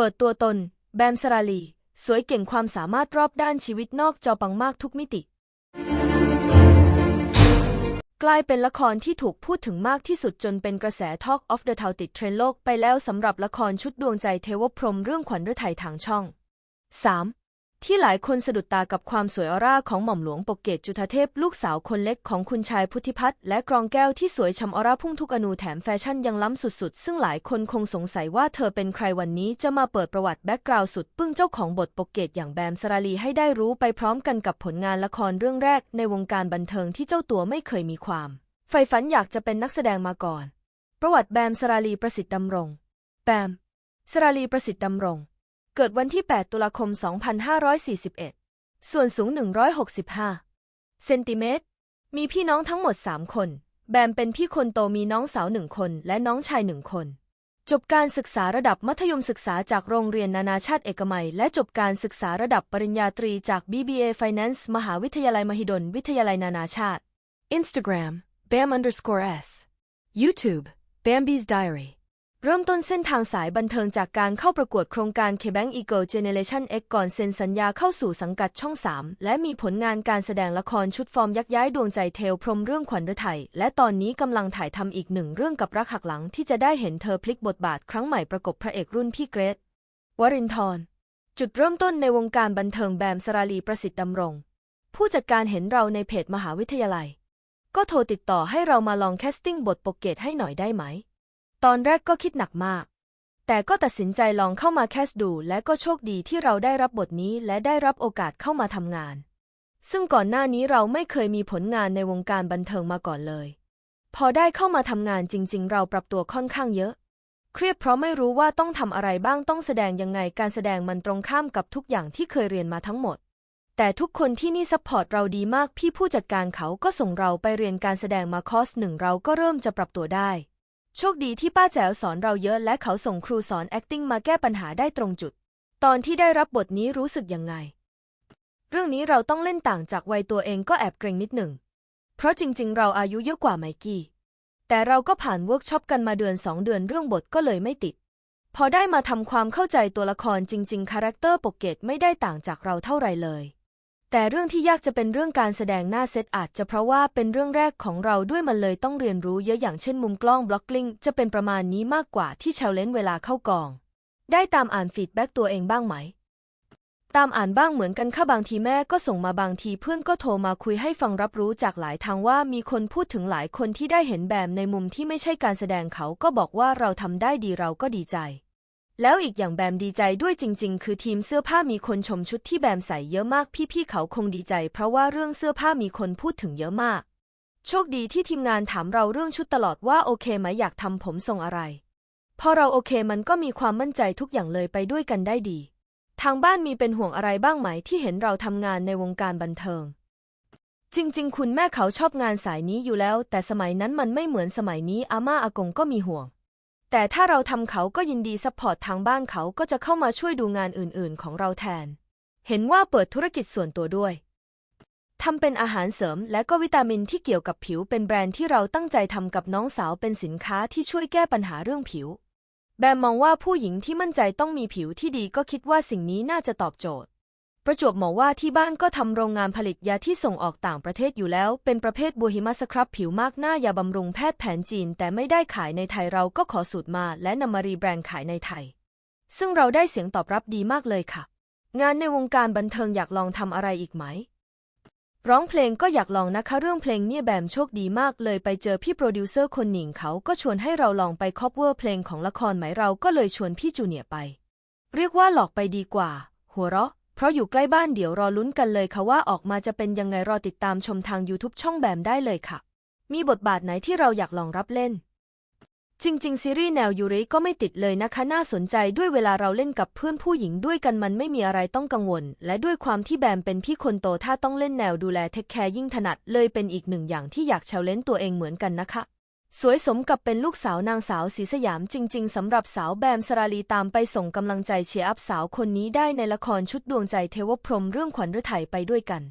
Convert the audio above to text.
เปิดตัวตน แบมสราลี สวยเก่งความสามารถรอบด้านชีวิตนอกจอปังมากทุกมิติ กลายเป็นละครที่ถูกพูดถึงมากที่สุดจนเป็นกระแส Talk of the Town ติดเทรนโลกไปแล้วสำหรับละครชุดดวงใจเทวพรมเรื่องขวัญฤทัยทางช่อง 3. ที่หลายคนสะดุดตากับความสวยออร่าของหม่อมหลวงปกเกตจุธาเทพลูกสาวคนเล็กของคุณชายพุทธิพัฒน์และกรองแก้วที่สวยชำออร่าพุ่งทุกอนูแถมแฟชั่นยังล้ำสุดๆ ซึ่งหลายคนคงสงสัยว่าเธอเป็นใครวันนี้จะมาเปิดประวัติแบ็กกราวด์สุดปึ้งเจ้าของบทปกเกตอย่างแบมสราลีให้ได้รู้ไปพร้อมกันกับผลงานละครเรื่องแรกในวงการบันเทิงที่เจ้าตัวไม่เคยมีความใฝ่ฝันอยากจะเป็นนักแสดงมาก่อน ประวัติแบมสราลีประสิทธิ์ดำรง แบมสราลีประสิทธิ์ดำรง เกิดวันที่ 8 ตุลาคม 2541 ส่วนสูง 165 เซนติเมตร มีพี่น้องทั้งหมด 3 คน แบมเป็นพี่คนโตมีน้องสาวหนึ่งคนและน้องชายหนึ่งคน จบการศึกษาระดับมัธยมศึกษาจากโรงเรียนนานาชาติเอกมัย และจบการศึกษาระดับปริญญาตรีจาก BBA Finance มหาวิทยาลัยมหิดล วิทยาลัยนานาชาติ Instagram bam underscore s YouTube Bambi's Diary เริ่มต้นเส้นทางสายบันเทิงจากการเข้าประกวดโครงการ K-Bank Eagle Generation X ก่อนเซ็นสัญญาเข้าสู่สังกัดช่อง 3 และมีผลงานการแสดงละครชุดฟอร์มยักย้ายดวงใจเทลพรหมเรื่องขวัญฤทัยและตอนนี้กำลังถ่ายทำอีกหนึ่งเรื่องกับรักหักหลังที่จะได้เห็นเธอพลิกบทบาทครั้งใหม่ประกบพระเอกรุ่นพี่เกรทวรินทร์จุดเริ่มต้นในวงการบันเทิงแบมสราลีประสิทธิ์ดำรง ผู้จัดการเห็นเราในเพจมหาวิทยาลัย ก็โทรติดต่อให้เรามาลองแคสติ้งบทโปกเกตให้หน่อยได้ไหม ตอนแรกก็คิดหนักมาก แต่ก็ตัดสินใจลองเข้ามาแคสดู และก็โชคดีที่เราได้รับบทนี้และได้รับโอกาสเข้ามาทำงาน ซึ่งก่อนหน้านี้เราไม่เคยมีผลงานในวงการบันเทิงมาก่อนเลย พอได้เข้ามาทำงานจริง ๆ เราปรับตัวค่อนข้างเยอะ เครียดเพราะไม่รู้ว่าต้องทำอะไรบ้างต้องแสดงยังไงการแสดงมันตรงข้ามกับทุกอย่างที่เคยเรียนมาทั้งหมดแต่ทุกคนที่นี่ซัพพอร์ตเราดีมากพี่ผู้จัดการเขาก็ส่งเราไปเรียนการแสดงมาคอร์สหนึ่งเราก็เริ่มจะปรับตัวได้ โชคดีที่ป้าแจ๋วสอนเราเยอะและเขาส่งครูสอน acting มาแก้ปัญหาได้ตรงจุด ตอนที่ได้รับบทนี้รู้สึกยังไง เรื่องนี้เราต้องเล่นต่างจากวัยตัวเองก็แอบเกรงนิดหนึ่ง เพราะจริง ๆ เราอายุเยอะกว่าไมกี้ แต่เราก็ผ่านเวิร์กช็อปกันมาเดือนสองเดือนเรื่องบทก็เลยไม่ติด พอได้มาทำความเข้าใจตัวละครจริง ๆ คาแรคเตอร์ปกเกตไม่ได้ต่างจากเราเท่าไหร่เลย แต่เรื่องที่ยากจะเป็นเรื่องการแสดงหน้าเซตอาจจะเพราะว่าเป็นเรื่องแรกของเราด้วยมันเลยต้องเรียนรู้เยอะอย่างเช่นมุมกล้องบล็อกกิ้งจะเป็นประมาณนี้มากกว่าที่เชลเลนเวลาเข้ากอง ได้ตามอ่านฟีดแบ็กตัวเองบ้างไหม ตามอ่านบ้างเหมือนกันค่ะบางทีแม่ก็ส่งมาบางทีเพื่อนก็โทรมาคุยให้ฟังรับรู้จากหลายทางว่ามีคนพูดถึงหลายคนที่ได้เห็นแบบในมุมที่ไม่ใช่การแสดงเขาก็บอกว่าเราทำได้ดีเราก็ดีใจ แล้วอีกอย่างแบมดีใจด้วยจริง ๆ คือทีมเสื้อผ้ามีคนชมชุดที่แบมใส่เยอะมากพี่ๆเขาคงดีใจ เพราะว่าเรื่องเสื้อผ้ามีคนพูดถึงเยอะมาก โชคดีที่ทีมงานถามเราเรื่องชุดตลอดว่าโอเคไหมอยากทำผมทรงอะไร พอเราโอเคมันก็มีความมั่นใจทุกอย่างเลยไปด้วยกันได้ดี ทางบ้านมีเป็นห่วงอะไรบ้างไหมที่เห็นเราทำงานในวงการบันเทิง จริง ๆ คุณแม่เขาชอบงานสายนี้อยู่แล้ว แต่สมัยนั้นมันไม่เหมือนสมัยนี้อาม่าอากงก็มีห่วง แต่ถ้าเราทำเขาก็ยินดีซัพพอร์ตทางบ้านเขาก็จะเข้ามาช่วยดูงานอื่นๆ ของเราแทน เห็นว่าเปิดธุรกิจส่วนตัวด้วยทำเป็นอาหารเสริมและก็วิตามินที่เกี่ยวกับผิวเป็นแบรนด์ที่เราตั้งใจทำกับน้องสาวเป็นสินค้าที่ช่วยแก้ปัญหาเรื่องผิว แบมมองว่าผู้หญิงที่มั่นใจต้องมีผิวที่ดีก็คิดว่าสิ่งนี้น่าจะตอบโจทย์ ประจวบเหมาะว่าที่บ้านก็ทำโรงงานผลิตยาที่ส่งออกต่างประเทศอยู่แล้ว เป็นประเภทบัวหิมะสครับผิวมากหน้ายาบำรุงแพทย์แผนจีน แต่ไม่ได้ขายในไทยเราก็ขอสูตรมา และนำมารีแบรนด์ขายในไทย ซึ่งเราได้เสียงตอบรับดีมากเลยค่ะ งานในวงการบันเทิงอยากลองทำอะไรอีกไหม ร้องเพลงก็อยากลองนะคะเรื่องเพลงเนี่ยแบมโชคดีมากเลยไปเจอพี่โปรดิวเซอร์คนหนิงเขาก็ชวนให้เราลองไปคอปเวอร์เพลงของละครไหมเราก็เลยชวนพี่จูเนียร์ไป เรียกว่าหลอกไปดีกว่า หัวเราะ เพราะอยู่ใกล้บ้านเดี๋ยวรอลุ้นกันเลยค่ะว่าออกมาจะเป็นยังไงรอติดตามชมทาง YouTube ช่องแบมได้เลยค่ะ มีบทบาทไหนที่เราอยากลองรับเล่น จริง ๆ ซีรีส์แนวยูริก็ไม่ติดเลยนะคะ น่าสนใจด้วยเวลาเราเล่นกับเพื่อนผู้หญิงด้วยกันมันไม่มีอะไรต้องกังวล และด้วยความที่แบมเป็นพี่คนโตถ้าต้องเล่นแนวดูแลเทคแคร์ยิ่งถนัดเลยเป็นอีกหนึ่งอย่างที่อยากเชาเลนตัวเองเหมือนกันนะคะ สวยสมกับเป็นลูกสาวนางสาวศรีสยามจริง ๆสำหรับสาวแบมสราลีตามไปส่งกำลังใจเชียร์อัพสาวคนนี้ได้ในละครชุดดวงใจเทวพรมเรื่องขวัญฤทัยไปด้วยกัน